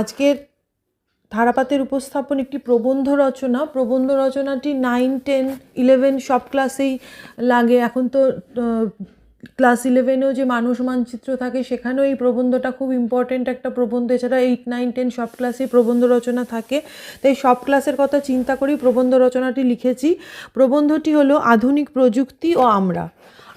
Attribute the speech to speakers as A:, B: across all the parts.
A: আজকের ধারাপাতের উপস্থাপন একটি প্রবন্ধ রচনা। প্রবন্ধ রচনাটি নাইন টেন ইলেভেন সব ক্লাসেই লাগে। এখন তো ক্লাস ইলেভেনেও যে মানুষ মানচিত্র থাকে, সেখানেও এই প্রবন্ধটা খুব ইম্পর্টেন্ট একটা প্রবন্ধ। এছাড়া এইট নাইন টেন সব ক্লাসেই প্রবন্ধ রচনা থাকে। তাই সব ক্লাসের কথা চিন্তা করেই প্রবন্ধ রচনাটি লিখেছি। প্রবন্ধটি হলো আধুনিক প্রযুক্তি ও আমরা।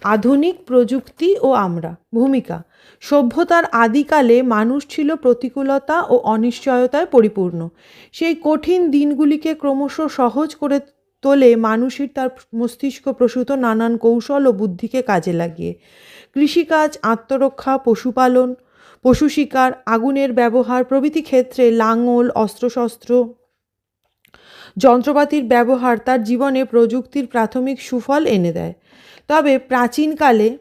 A: আধুনিক প্রযুক্তি ও আমরা। ভূমিকা। সভ্যতার আদিকালে মানুষ ছিল প্রতিকূলতা ও অনিশ্চয়তায় পরিপূর্ণ। সেই কঠিন দিনগুলিকে ক্রমশ সহজ করে তোলে মানুষের তার মস্তিষ্ক প্রসূত নানান কৌশল ও বুদ্ধিকে কাজে লাগিয়ে। কৃষিকাজ, আত্মরক্ষা, পশুপালন, পশু শিকার, আগুনের ব্যবহার প্রভৃতি ক্ষেত্রে লাঙল, অস্ত্রশস্ত্র, যন্ত্রপাতির ব্যবহার তার জীবনে প্রযুক্তির প্রাথমিক সুফল এনে দেয়। তবে প্রাচীনকালে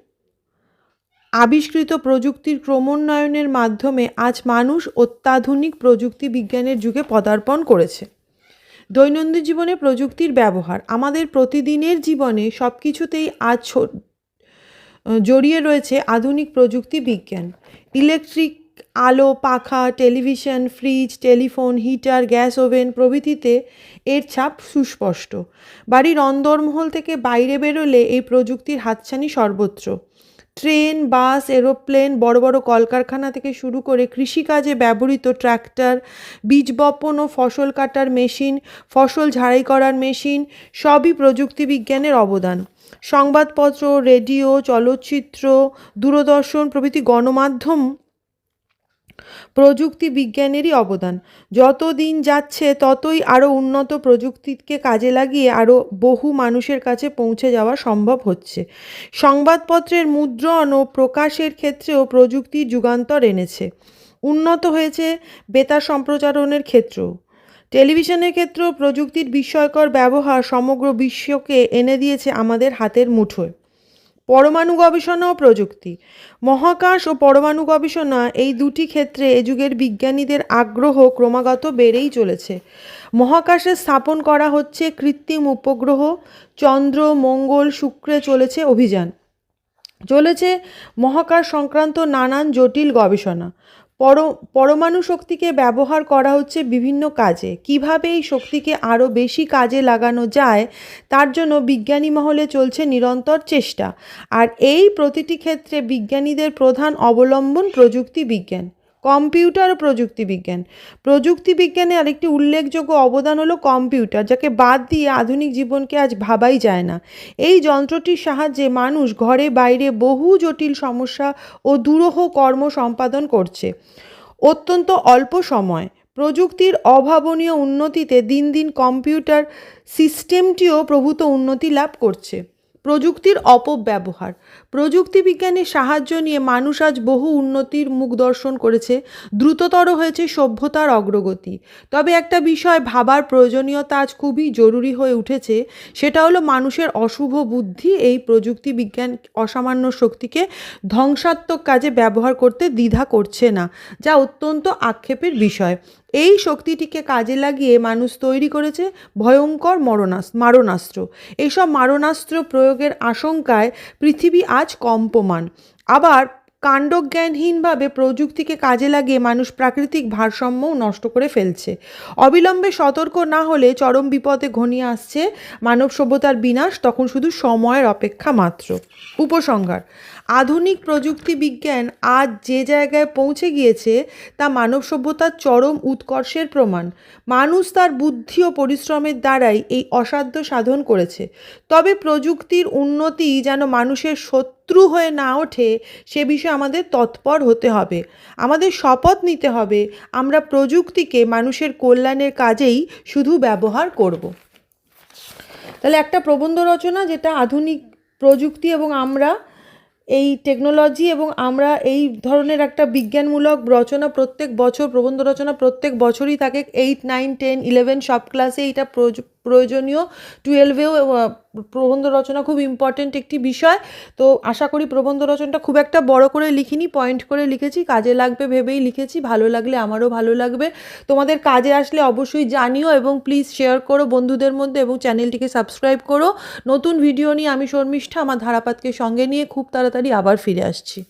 A: আবিষ্কৃত প্রযুক্তির ক্রমোন্নয়নের মাধ্যমে আজ মানুষ অত্যাধুনিক প্রযুক্তি বিজ্ঞানের যুগে পদার্পণ করেছে। দৈনন্দিন জীবনে প্রযুক্তির ব্যবহার, আমাদের প্রতিদিনের জীবনে সব কিছুতেই আজ জড়িয়ে রয়েছে আধুনিক প্রযুক্তি বিজ্ঞান। ইলেকট্রিক আলো, পাখা, television, fridge, telephone, heater, gas oven প্রভৃতিতে এর ছাপ সুস্পষ্ট। বাড়ির অন্দরমহল থেকে বাইরে বেরোলে এই প্রযুক্তির হাতছানি সর্বত্র। ট্রেন, বাস, এরোপ্লেন, বড় বড় কলকারখানা থেকে শুরু করে কৃষিকাজে ব্যবহৃত ট্র্যাক্টর, বীজ বপন ও ফসল কাটার মেশিন, ফসল ঝাড়াই করার মেশিন, সবই প্রযুক্তি বিজ্ঞানের অবদান। সংবাদপত্র, রেডিও, চলচ্চিত্র, দূরদর্শন প্রভৃতি গণমাধ্যম প্রযুক্তি বিজ্ঞানেরই অবদান। যত দিন যাচ্ছে, ততই আরও উন্নত প্রযুক্তিকে কাজে লাগিয়ে আরও বহু মানুষের কাছে পৌঁছে যাওয়া সম্ভব হচ্ছে। সংবাদপত্রের মুদ্রণ ও প্রকাশের ক্ষেত্রেও প্রযুক্তি যুগান্তর এনেছে। উন্নত হয়েছে বেতার সম্প্রচারণের ক্ষেত্রেও। টেলিভিশনের ক্ষেত্রেও প্রযুক্তির বিস্ময়কর ব্যবহার সমগ্র বিশ্বকে এনে দিয়েছে আমাদের হাতের মুঠোয়। পরমাণু গবেষণা ও প্রযুক্তি। মহাকাশ ও পরমাণু গবেষণা এই দুটি ক্ষেত্রে এ যুগের বিজ্ঞানীদের আগ্রহ ক্রমাগত বেড়েই চলেছে। মহাকাশে স্থাপন করা হচ্ছে কৃত্রিম উপগ্রহ, চন্দ্র, মঙ্গল, শুক্রে চলেছে অভিযান। চলেছে মহাকাশ সংক্রান্ত নানান জটিল গবেষণা। পর পরমাণু শক্তিকে ব্যবহার করা হচ্ছে বিভিন্ন কাজে। কীভাবে এই শক্তিকে আরও বেশি কাজে লাগানো যায়, তার জন্য বিজ্ঞানী মহলে চলছে নিরন্তর চেষ্টা। আর এই প্রতিটি ক্ষেত্রে বিজ্ঞানীদের প্রধান অবলম্বন প্রযুক্তি বিজ্ঞান। কম্পিউটার ও প্রযুক্তি বিজ্ঞান। প্রযুক্তি বিজ্ঞানে আরেকটি উল্লেখযোগ্য অবদান হলো কম্পিউটার, যাকে বাদ দিয়ে আধুনিক জীবনকে আজ ভাবাই যায় না। এই যন্ত্রটির সাহায্যে মানুষ ঘরে বাইরে বহু জটিল সমস্যা ও দুরূহ কর্ম সম্পাদন করছে। অত্যন্ত অল্প সময়, প্রযুক্তির অভাবনীয় উন্নতিতে দিন দিন কম্পিউটার সিস্টেমটিও প্রভূত উন্নতি লাভ করছে। প্রযুক্তির অপব্যবহার। প্রযুক্তি বিজ্ঞানের সাহায্য নিয়ে মানুষ আজ বহু উন্নতির মুখ দর্শন করেছে, দ্রুততর হয়েছে সভ্যতার অগ্রগতি। তবে একটা বিষয় ভাবার প্রয়োজনীয়তা আজ খুবই জরুরি হয়ে উঠেছে, সেটা হলো মানুষের অশুভ বুদ্ধি এই প্রযুক্তি বিজ্ঞান অসামান্য শক্তিকে ধ্বংসাত্মক কাজে ব্যবহার করতে দ্বিধা করছে না, যা অত্যন্ত আক্ষেপের বিষয়। এই শক্তিটিকে কাজে লাগিয়ে মানুষ তৈরি করেছে ভয়ঙ্কর মরণাস মারণাস্ত্র। এইসব মারণাস্ত্র প্রয়োগের আশঙ্কায় পৃথিবী আজ কম্পমান। আবার কাণ্ডজ্ঞানহীনভাবে প্রযুক্তিকে কাজে লাগিয়ে মানুষ প্রাকৃতিক ভারসাম্যও নষ্ট করে ফেলছে। অবিলম্বে সতর্ক না হলে চরম বিপদে ঘনিয়ে আসছে মানব সভ্যতার বিনাশ, তখন শুধু সময়ের অপেক্ষা মাত্র। উপসংহার, আধুনিক প্রযুক্তি বিজ্ঞান আজ যে জায়গায় পৌঁছে গিয়েছে, তা মানব সভ্যতার চরম উৎকর্ষের প্রমাণ। মানুষ তার বুদ্ধি ও পরিশ্রমের দ্বারাই এই অসাধ্য সাধন করেছে। তবে প্রযুক্তির উন্নতি যেন মানুষের শত্রু হয়ে না ওঠে, সে বিষয়ে আমাদের তৎপর হতে হবে। আমাদের শপথ নিতে হবে, আমরা প্রযুক্তিকে মানুষের কল্যাণের কাজেই শুধু ব্যবহার করব। তাহলে একটা প্রবন্ধ রচনা যেটা আধুনিক প্রযুক্তি এবং আমরা এই টেকনোলজি এবং আমরা এই ধরনের একটা বিজ্ঞানমূলক রচনা প্রত্যেক বছর, প্রবন্ধ রচনা প্রত্যেক বছরই থাকে এইট নাইন টেন ইলেভেন সব ক্লাসে এইটা প্রয়োজনীয়। টুয়েলভেও প্রবন্ধ রচনা খুব ইম্পর্টেন্ট একটি বিষয়। তো আশা করি প্রবন্ধ রচনাটা খুব একটা বড় করে লিখিনি পয়েন্ট করে লিখেছি। কাজে লাগবে ভেবেই লিখেছি, ভালো লাগলে আমারও ভালো লাগবে। তোমাদের কাজে আসলে অবশ্যই জানিও এবং প্লিজ শেয়ার করো বন্ধুদের মধ্যে এবং চ্যানেলটিকে সাবস্ক্রাইব করো। নতুন ভিডিও নিয়ে আমি শর্মিষ্ঠা, আমার ধারাপাতকে সঙ্গে নিয়ে খুব তাড়াতাড়ি আবার ফিরে আসছি।